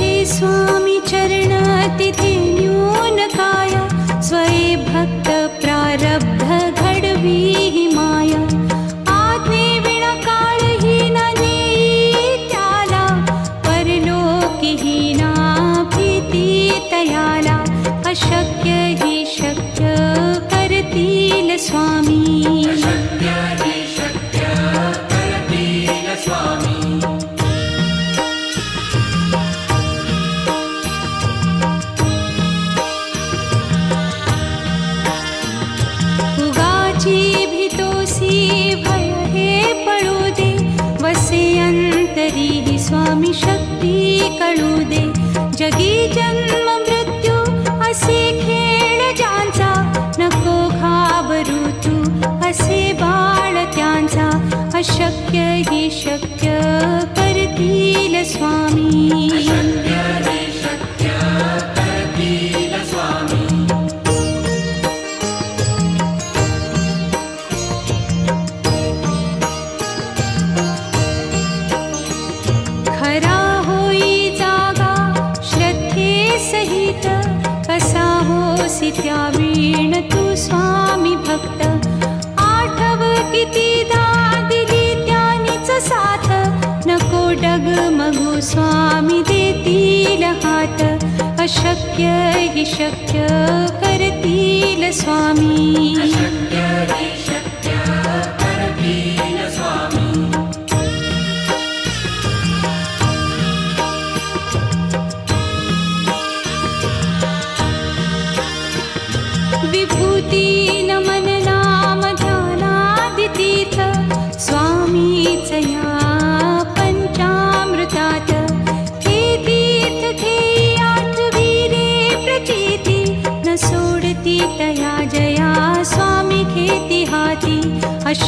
स्वामि चरणातिथि न्यूनकाय जगी जन्म मृत्यू असे खेळ ज्यांचा. नको घाबरू तू असे बाळ त्यांचा. अशक्य ही शक्य करतील स्वामी. स्वामी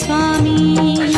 स्वामी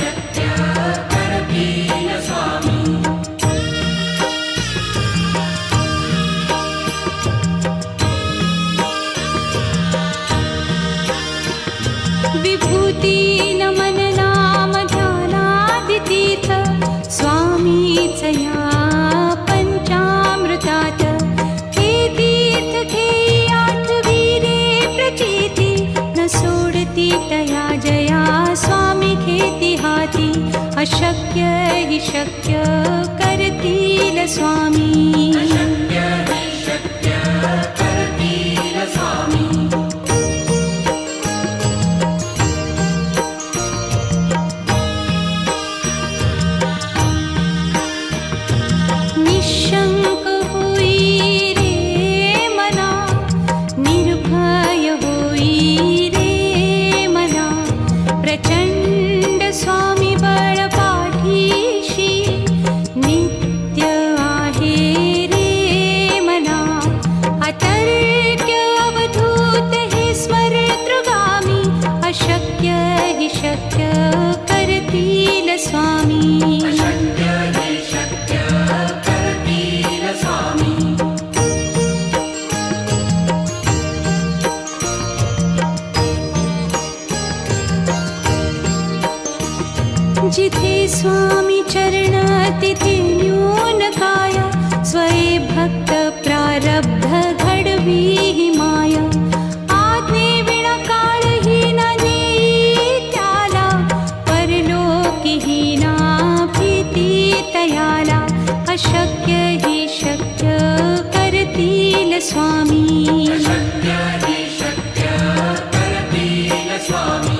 अशक्य हि शक्य करतील स्वामी। निशङ्क जिथे स्वामी चरणातिथिन्यूनकाय स्वये भक्त प्रारब्ध घडवी माया। आज्ञे विणा काळही न त्याला नीत्याला परलोकिहीना प्रीति तयाला अशक्य हि शक्य करतील स्वामी। शक्य हि शक्य करतील स्वामी।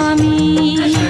स्वामी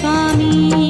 स्वामी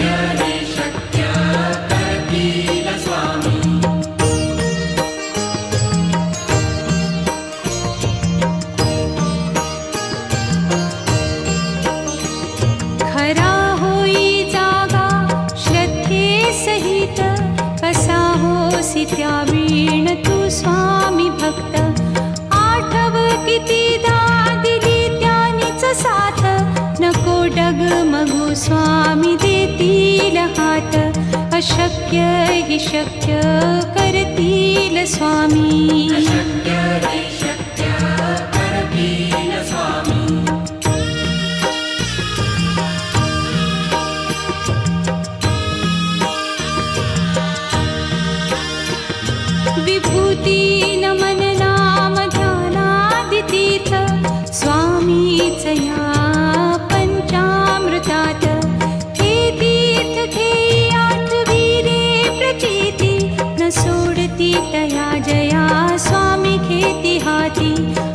वसी त्या वीण तू स्वामी भक्त. आठव किती दिली त्यानीच साथ. नको डग मगू स्वामी देतील हात. अशक्य हि शक्य करतील स्वामी.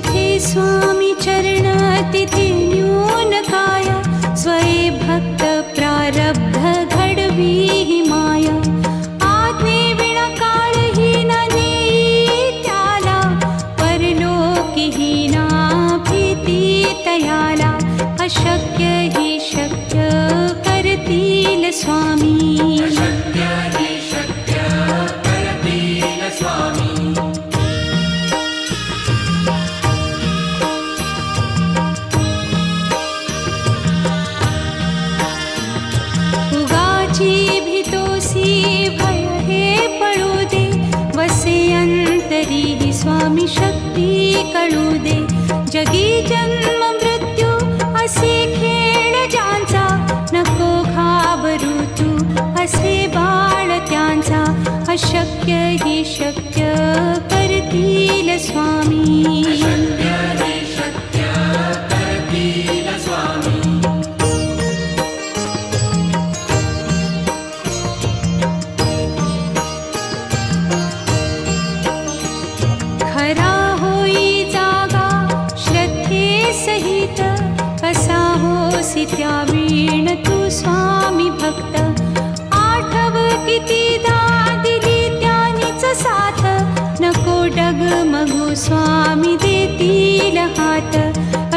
स्वामीचरणातिथिन्यूनकाय स्वये भक्तप्रारब्धगढवीहि माया। आत्मृणकालहीना नित्याला परलोकिहीनाप्रीति तया अशक्य हि शक्य करतील न स्वामी स्वामी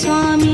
स्वामी